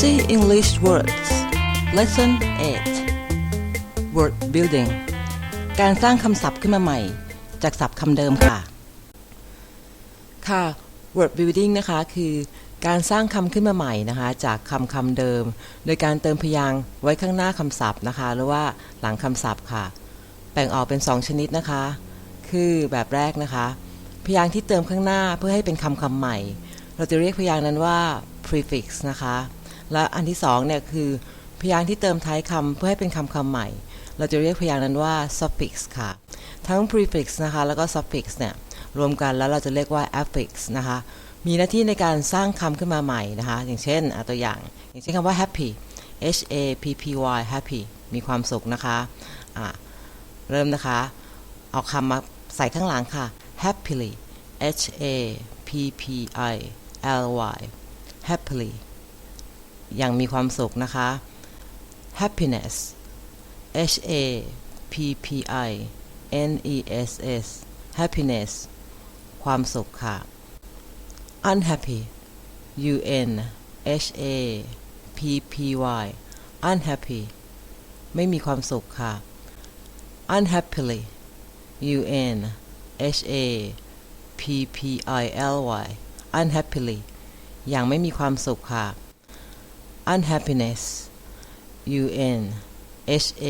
Easy English Words Lesson 8 Word Building การสร้างคำศัพท์ขึ้นมาใหม่ จากศัพท์คำเดิมค่ะ ค่ะ word building นะคะคือการสร้างคำขึ้นมาใหม่นะคะจากคำคำเดิม โดยการเติมพยางค์ไว้ข้างหน้าคำศัพท์นะคะ หรือว่าหลังคำศัพท์ค่ะ แบ่งออกเป็น 2 ชนิดนะคะ คือแบบแรกนะคะ พยางค์ที่เติมข้างหน้าเพื่อให้เป็นคำคำใหม่ เราจะเรียกพยางค์นั้นว่า prefix นะคะ และอันที่2เนี่ยคือพยางค์ที่เติมท้ายคำเพื่อให้เป็นคำคำใหม่ เราจะเรียกพยางค์นั้นว่า suffix ค่ะ ทั้ง prefix นะคะแล้วก็ suffix เนี่ยรวมกันแล้วเราจะเรียกว่า affix นะคะ มีหน้าที่ในการสร้างคำขึ้นมาใหม่นะคะ อย่างเช่นตัวอย่าง อย่างเช่นคำว่า happy h a p p y happy มีความสุขนะคะะเริ่มนะคะ เอาคำมาใส่ข้างหลังค่ะ happily h a p p i l y happily อย่างมีความสุขนะคะ happiness h a p p i n e s s happiness ความสุขค่ะ unhappy u n h a p p y unhappy ไม่มีความสุขค่ะ unhappily u n h a p p i l y unhappily อย่างไม่มีความสุขค่ะ unhappiness u n h a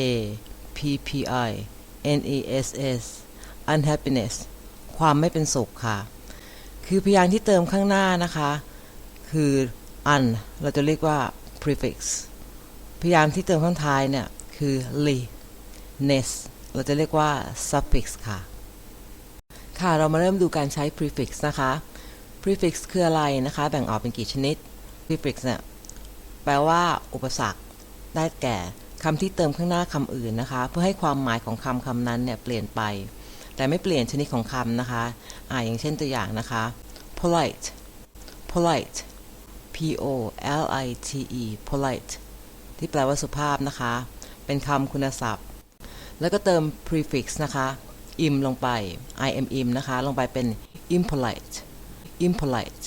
p p i n e s s unhappiness ความไม่เป็นสุขค่ะ คือพยางค์ที่เติมข้างหน้านะคะ คือ un เราจะเรียกว่า prefix พยางค์ที่เติมข้างท้ายเนี่ย คือ li ness เราจะเรียกว่า suffix ค่ะ ค่ะ เรามาเริ่มดูการใช้ prefix นะคะ prefix คืออะไรนะคะ แบ่งออกเป็นกี่ชนิด prefix เนี่ย ปลว่า อุปสรรค ได้แก่คำที่เติมข้างหน้าคำอื่นนะคะ เพื่อให้ความหมายของคำคำนั้นเนี่ยเปลี่ยนไป แต่ไม่เปลี่ยนชนิดของคำนะคะ อ่าอย่างเช่นตัวอย่างนะคะ polite polite p o l i t e polite ที่แปลว่าสุภาพนะคะ เป็นคำคุณศัพท์ แล้วก็เติม prefix นะคะ im ลงไป i m im นะคะ ลงไปเป็น impolite impolite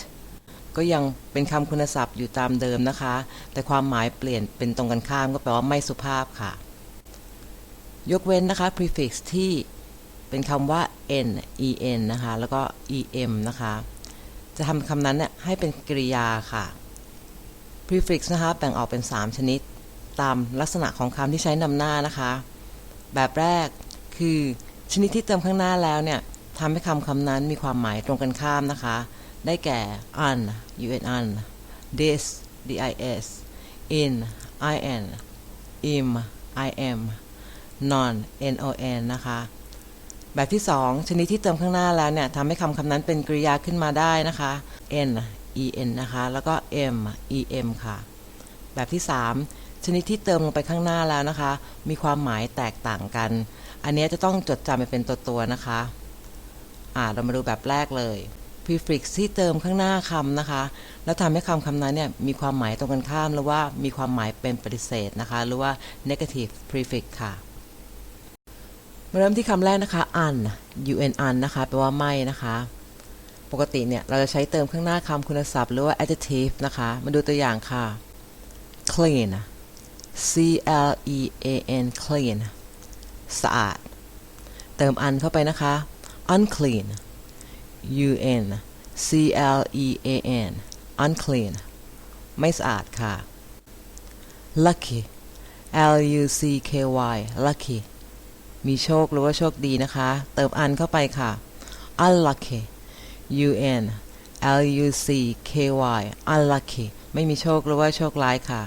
ก็ยังเป็นคำคุณศัพท์อยู่ตามเดิมนะคะ แต่ความหมายเปลี่ยนเป็นตรงกันข้ามก็แปลว่าไม่สุภาพค่ะ ยกเว้นนะคะ prefix ที่เป็นคำว่า n en นะคะ แล้วก็ em นะคะ จะทำคำนั้นเนี่ยให้เป็นกริยาค่ะ prefix นะคะ แบ่งออกเป็น 3 ชนิด ตามลักษณะของคำที่ใช้นำหน้านะคะ แบบแรกคือชนิดที่เติมข้างหน้าแล้วเนี่ยทำให้คำคำนั้นมีความหมายตรงกันข้ามนะคะ ได้แก่ un un un this dis in in im im non non นะคะ แบบที่ 2 ชนิดที่เติมข้างหน้าแล้วเนี่ยทำให้คำคำนั้นเป็นกริยาขึ้นมาได้นะคะ n en นะคะ แล้วก็ m em ค่ะ แบบที่ 3 ชนิดที่เติมลงไปข้างหน้าแล้วนะคะ มีความหมายแตกต่างกัน อันนี้จะต้องจดจำไปเป็นตัวตัวนะคะ อ่าเรามาดูแบบแรกเลย prefix ที่เติมข้างหน้าคำนะคะ แล้วทำให้คำคำนั้นเนี่ยมีความหมายตรงกันข้าม หรือว่ามีความหมายเป็นปฏิเสธนะคะ หรือว่า negative prefix ค่ะมาเริ่มที่คำแรกนะคะ un un un นะคะแปลว่าไม่นะคะ ปกติเนี่ยเราจะใช้เติมข้างหน้าคำคุณศัพท์หรือว่า adjective นะคะ มาดูตัวอย่างค่ะ clean c l e a n clean สะอาด เติม un เข้าไปนะคะ unclean u n c l e a n unclean ไม่สะอาดค่ะ lucky l u c k y lucky มีโชคหรือว่าโชคดีนะคะ เติม un เข้าไปค่ะ unlucky u n l u c k y unlucky ไม่มีโชคหรือว่าโชคร้ายค่ะ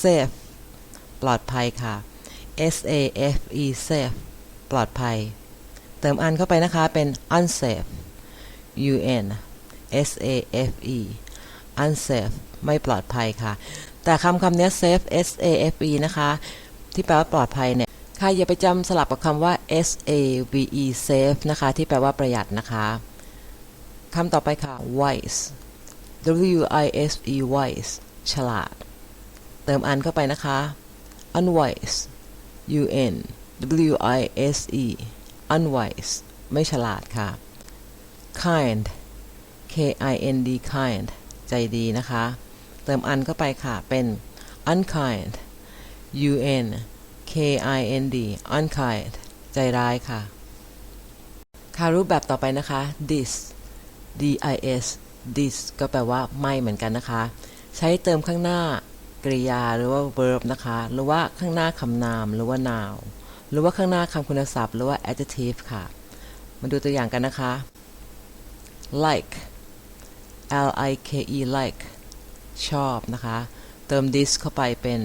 safe ปลอดภัยค่ะ s a f e safe ปลอดภัย เติม un เข้าไปนะคะ เป็น unsafe u n s a f e unsafe ไม่ปลอดภัยค่ะ แต่คำคำนี้ safe s a f e นะคะ ที่แปลว่าปลอดภัยเนี่ยค่ะอย่าไปจำสลับกับคำว่า s a v e safe นะคะ ที่แปลว่าประหยัดนะคะคำต่อไปค่ะ wise w i s e wise ฉลาด เติม un เข้าไปนะคะ unwise u n w i s e unwise ไม่ฉลาดค่ะ kind k i n d kind ใจดีนะคะ เติม un เข้าไปค่ะ เป็น unkind u n k i n d unkind ใจร้ายค่ะ ค่ะรูปแบบต่อไปนะคะ this d i s this ก็แปลว่าไม่เหมือนกันนะคะ ใช้เติมข้างหน้ากริยาหรือว่า verb นะคะ หรือว่าข้างหน้าคำนามหรือว่า noun หรือว่าข้างหน้าคำคุณศัพท์ หรือว่า adjective ค่ะ มาดูตัวอย่างกันนะคะ like l i k e like ชอบนะคะ เติม this เข้าไปเป็น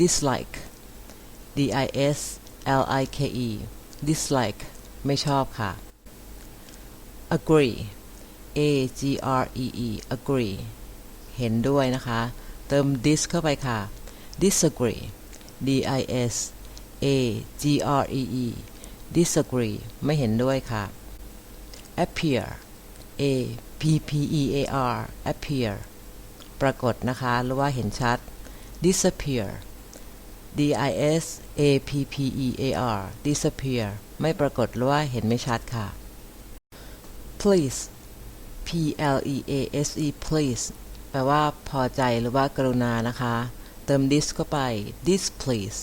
dislike d i s l i k e dislike ไม่ชอบค่ะ agree a g r e e agree เห็นด้วยนะคะ เติม dis เข้าไปค่ะ disagree d i s a g r e e disagree ไม่เห็นด้วยค่ะ appear a p p e a r appear ปรากฏนะคะ หรือว่าเห็นชัด disappear d i s a p p e a r disappear ไม่ปรากฏหรือว่าเห็นไม่ชัดค่ะ please p l e a s e please แปลว่าพอใจหรือว่ากรุณานะคะ เติม dis เข้าไป displease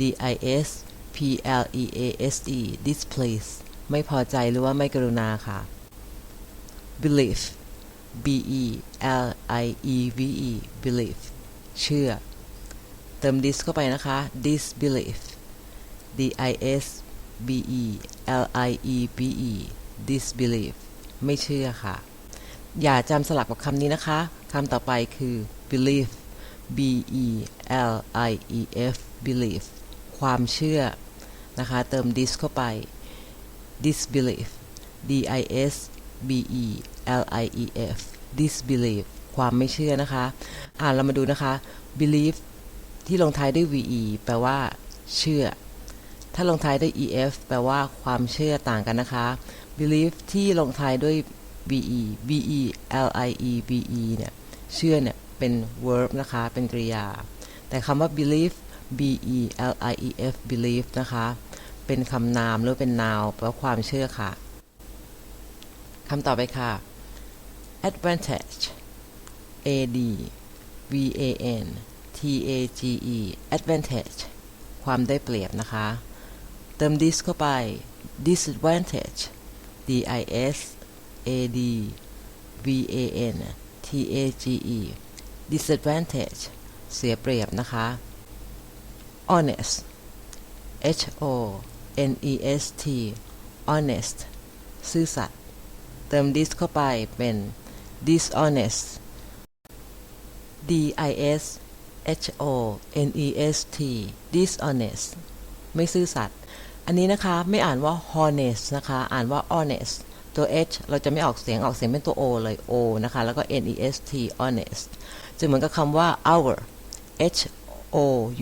D-I-S p l e a s e displease ไม่พอใจหรือว่าไม่กรุณาค่ะ belief b e l i e v e belief เชื่อ เติม dis เข้าไปนะคะ disbelief d i s b e l i e b e disbelief ไม่เชื่อค่ะ อย่าจำสลับกับคำนี้นะคะ คำต่อไปคือ belief b e l i e f belief ความเชื่อนะคะ เติม dis เข้าไป disbelief d i s b e l i e f disbelief ความไม่เชื่อนะคะ อ่าเรามาดูนะคะ belief ที่ลงท้ายด้วย ve แปลว่า เชื่อ ถ้าลงท้ายด้วย ef แปลว่าความเชื่อต่างกันนะคะ belief ที่ลงท้ายด้วย be be lie be เนี่ย เชื่อเนี่ย เป็น verb นะคะ เป็นกริยา แต่คำว่า belief b e l i e f belief นะคะ เป็นคำนามหรือเป็น noun แปลว่าความเชื่อค่ะคำต่อไปค่ะ advantage a d v a n t a g e advantage ความได้เปรียบนะคะ เติม dis เข้าไป disadvantage d i s a d v a n t a g e disadvantage เสียเปรียบนะคะ honest h o n e s t honest ซื่อสัตย์เติม dis เข้าไปเป็น dishonest d i s h o n e s t dishonest ไม่ซื่อสัตย์อันนี้นะคะไม่อ่านว่า honest นะคะ อ่านว่า honest ตัว h เราจะไม่ออกเสียงออกเสียงเป็นตัว o เลย o นะคะ แล้วก็ n e s t honest จะเหมือนกับคำว่า hour h o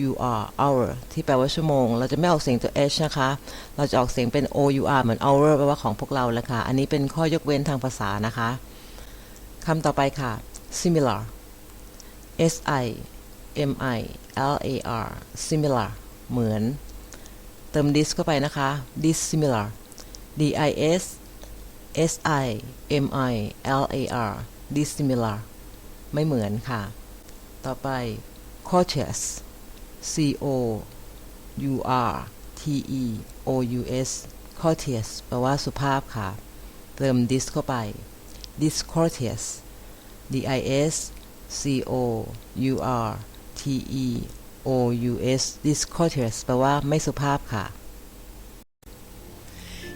u r hour ที่แปลว่าชั่วโมง เราจะไม่ออกเสียงตัว h นะคะ เราจะออกเสียงเป็น o u r เหมือน hour แปลว่าของพวกเราแหละค่ะ อันนี้เป็นข้อยกเว้นทางภาษานะคะคำต่อไปค่ะ similar s i m i l a r similar เหมือน เติม dis เข้าไปนะคะ dissimilar d i s s i m i l a r dissimilar ไม่เหมือนค่ะ ต่อไป courteous c o u r t e o u s courteous แปลว่าสุภาพค่ะ เติม dis เข้าไป discourteous d i s c o u r t e o u s discourteous แปลว่าไม่สุภาพค่ะ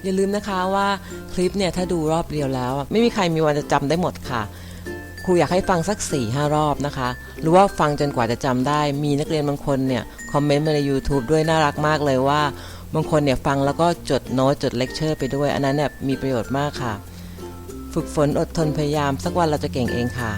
อย่าลืมนะคะว่าคลิปเนี่ย ถ้าดูรอบเดียวแล้ว ไม่มีใครมีวันจะจำได้หมดค่ะ ครูอยากให้ฟังสัก4ี่ห้ารอบนะคะ หรือว่าฟังจนกว่าจะจำได้ มีนักเรียนบางคนเนี่ยคอมเมนต์มาใน YouTube ด้วยน่ารักมากเลยว่า บางคนเนี่ยฟังแล้วก็จดโน้ตจดเลคเชอร์ไปด้วย อันนั้นเนี่ยมีประโยชน์มากค่ะ ฝึกฝนอดทนพยายามสักวันเราจะเก่งเองค่ะ